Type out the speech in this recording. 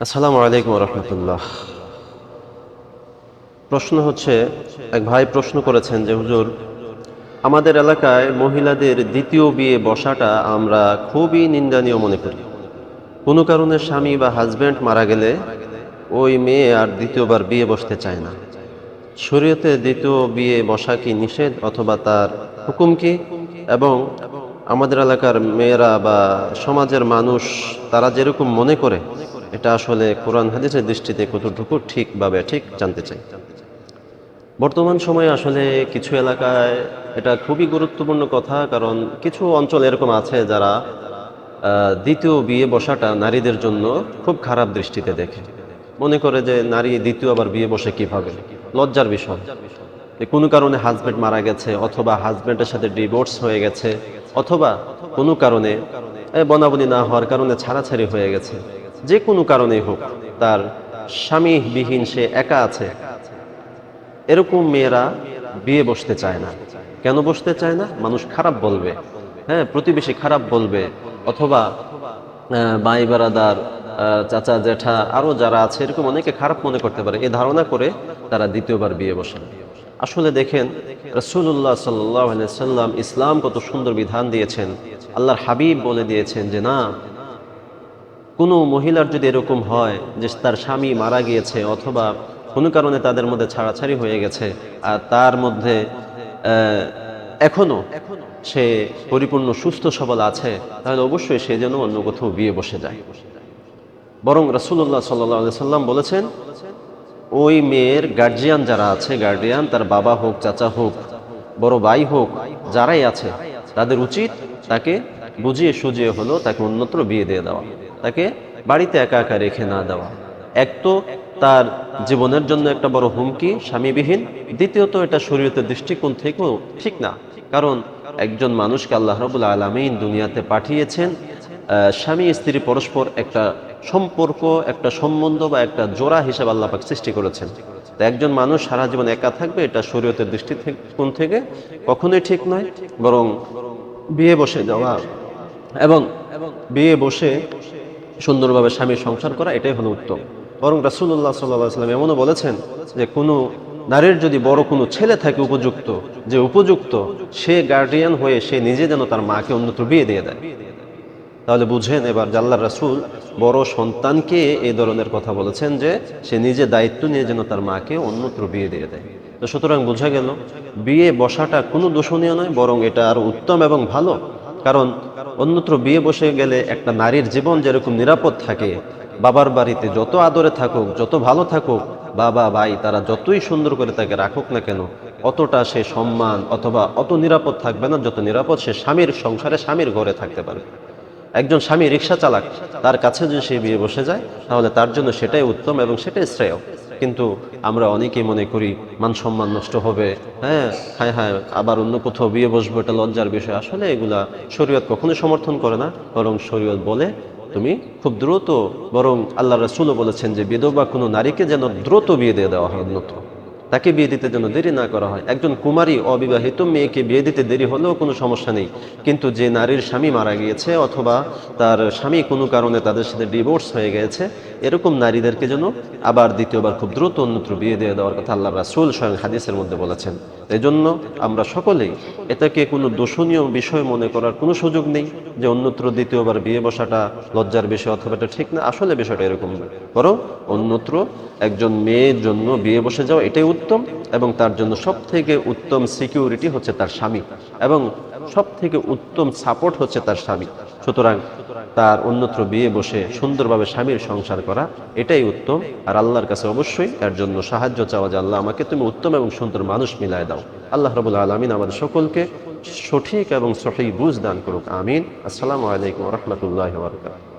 আসসালামু আলাইকুম রহমতুল্লাহ। প্রশ্ন হচ্ছে, এক ভাই প্রশ্ন করেছেন যে, হুজুর, আমাদের এলাকায় মহিলাদের দ্বিতীয় বিয়ে বসাটা আমরা খুবই নিন্দনীয় মনে করি। কোনো কারণে স্বামী বা হাজব্যান্ড মারা গেলে ওই মেয়ে আর দ্বিতীয়বার বিয়ে বসতে চায় না। শরীয়তে দ্বিতীয় বিয়ে বসা কি নিষেধ অথবা তার হুকুম কি? এবং আমাদের এলাকার মেয়েরা বা সমাজের মানুষ তারা যেরকম মনে করে এটা আসলে কোরআন হাদিসের দৃষ্টিতে কতটুকু ঠিক বা ঠিক জানতে চাই। বর্তমান সময়ে আসলে কিছু এলাকায় এটা খুবই গুরুত্বপূর্ণ কথা, কারণ কিছু অঞ্চল এরকম আছে যারা দ্বিতীয় বিয়ে বসাটা নারীদের জন্য খুব খারাপ দৃষ্টিতে দেখে। মনে করে যে নারী দ্বিতীয় আবার বিয়ে বসে কীভাবে? লজ্জার বিষয়। কোনো কারণে হাজব্যান্ড মারা গেছে, অথবা হাজব্যান্ডের সাথে ডিভোর্স হয়ে গেছে, অথবা কোনো কারণে বনাবনি না হওয়ার কারণে ছাড়াছাড়ি হয়ে গেছে। যে কোনো কারণেই হোক, তার স্বামীবিহীন সে একা আছে। এরকম মেয়েরা বিয়ে বসতে চায় না। কেন বসতে চায় না? মানুষ খারাপ বলবে। হ্যাঁ প্রতিবেশী খারাপ বলবে। অথবা ভাই বারাদার চাচা জেঠা আরও যারা আছে, এরকম অনেকে খারাপ মনে করতে পারে। এই ধারণা করে তারা দ্বিতীয়বার বিয়ে বসে আসলে দেখেন রসুল্লাহ সাল্লাহ সাল্লাম ইসলাম কত সুন্দর বিধান দিয়েছেন। আল্লাহর হাবিব বলে দিয়েছেন যে, না কোনো মহিলার যদি এরকম হয় যে তার স্বামী মারা গিয়েছে অথবা কোনো কারণে তাদের মধ্যে ছাড়াছাড়ি হয়ে গেছে আর তার মধ্যে এখনও সে পরিপূর্ণ সুস্থ সবল আছে, তাহলে অবশ্যই সে যেন অন্য কোথাও বিয়ে বসে যায়। বরং রাসুল্লাহ সাল্লাহ সাল্লাম বলেছেন, ওই মেয়ের গার্জিয়ান যারা আছে গার্ডিয়ান তার বাবা হোক, চাচা হোক, বড় ভাই হোক, যারাই আছে, তাদের উচিত তাকে বুঝিয়ে সুজিয়ে হলো তাকে অন্যত্র বিয়ে দিয়ে দেওয়া। তাকে বাড়িতে একা একা রেখে না দেওয়া। এক তো তার জীবনের জন্য একটা বড় হুমকি, স্বামীবিহীন। দ্বিতীয়ত, এটা শরীয়তের দৃষ্টিকোণ থেকেও ঠিক না। কারণ একজন মানুষকে আল্লাহ রবুল আলমিন দুনিয়াতে পাঠিয়েছেন স্বামী, স্ত্রী, পরস্পর একটা সম্পর্ক, একটা সম্বন্ধ বা একটা জোড়া হিসেবে আল্লাহ পাক সৃষ্টি করেছেন। তো একজন মানুষ সারা জীবন একা থাকবে, এটা শরীয়তের দৃষ্টি থেকে- কোণ থেকে কখনোই ঠিক নয়। বরং বিয়ে বসে যাওয়া এবং বিয়ে বসে সুন্দরভাবে স্বামীর সংসার করা, এটাই হলো উত্তম। বরং রাসুল্লাহ সাল্লাহ সাল্লাম এমনও বলেছেন যে, কোনো নারীর যদি বড় কোনো ছেলে থাকে উপযুক্ত, যে উপযুক্ত, সে গার্ডিয়ান হয়ে সে নিজে যেন তার মাকে অন্যত্র বিয়ে দিয়ে দেয়। তাহলে বুঝেন এবার জাল্লার রাসুল বড় সন্তানকে এই ধরনের কথা বলেছেন যে, সে নিজে দায়িত্ব নিয়ে যেন তার মাকে অন্যত্র বিয়ে দিয়ে দেয়। তো সুতরাং বোঝা গেল, বিয়ে বসাটা কোনো দোষণীয় নয়, বরং এটা আরও উত্তম এবং ভালো। কারণ অন্যত্র বিয়ে বসে গেলে একটা নারীর জীবন যেরকম নিরাপদ থাকে, বাবার বাড়িতে যত আদরে থাকুক, যত ভালো থাকুক, বাবা, ভাই তারা যতই সুন্দর করে তাকে রাখুক না কেন, অতটা সে সম্মান অথবা অত নিরাপদ থাকবে না যত নিরাপদ সে স্বামীর সংসারে স্বামীর ঘরে থাকতে পারবে। একজন স্বামী রিক্সা চালাক, তার কাছে যদি সে বিয়ে বসে যায়, তাহলে তার জন্য সেটাই উত্তম এবং সেটাই শ্রেয়। কিন্তু আমরা অনেকেই মনে করি, মান সম্মান নষ্ট হবে। হ্যাঁ হ্যাঁ হ্যাঁ আবার অন্য কোথাও বিয়ে বসবো, এটা লজ্জার বিষয়। আসলে এগুলা শরীয়ত কখনোই সমর্থন করে না, বরং শরীয়ত বলে, তুমি খুব দ্রুত, বরং আল্লাহ রসুলও বলেছেন যে, বিধবা কোনো নারীকে যেন দ্রুত বিয়ে দিয়ে দেওয়া হয় অন্যত্র। তাকে বিয়ে দিতে যেন দেরি না করা হয়। একজন কুমারী অবিবাহিত মেয়েকে বিয়ে দিতে দেরি হলেও কোনো সমস্যা নেই। কিন্তু যে নারীর স্বামী মারা গিয়েছে অথবা তার স্বামী কোনো কারণে তাদের সাথে ডিভোর্স হয়ে গেছে এরকম নারীদেরকে যেন আবার দ্বিতীয়বার খুব দ্রুত অন্যত্র বিয়ে দিয়ে দেওয়ার কথা আল্লাহ রাসুল স্বয়ং হাদিসের মধ্যে বলেছেন। এই জন্য আমরা সকলেই এটাকে কোনো দোষণীয় বিষয় মনে করার কোনো সুযোগ নেই যে অন্যত্র দ্বিতীয়বার বিয়ে বসাটা লজ্জার বিষয় অথবা এটা ঠিক না, আসলে বিষয়টা এরকম না। বরং অন্যত্র একজন মেয়ের জন্য বিয়ে বসে যাওয়া এটাই উত্তম এবং তার জন্য সব থেকে উত্তম সিকিউরিটি হচ্ছে তার স্বামী এবং সব থেকে উত্তম সাপোর্ট হচ্ছে তার স্বামী। সুতরাং তার অন্যত্র বিয়ে বসে সুন্দরভাবে স্বামীর সংসার করা, এটাই উত্তম। আর আল্লাহর কাছে অবশ্যই তার জন্য সাহায্য চাওয়া যে আল্লাহ আমাকে তুমি উত্তম এবং সুন্দর মানুষ মিলায় দাও। আল্লাহ রবুল আলমিন আমাদের সকলকে সঠিক এবং সঠিক বুঝ দান করুক। আমিন। আসসালামু আলাইকুম রহমতুল্লাহ বরকাত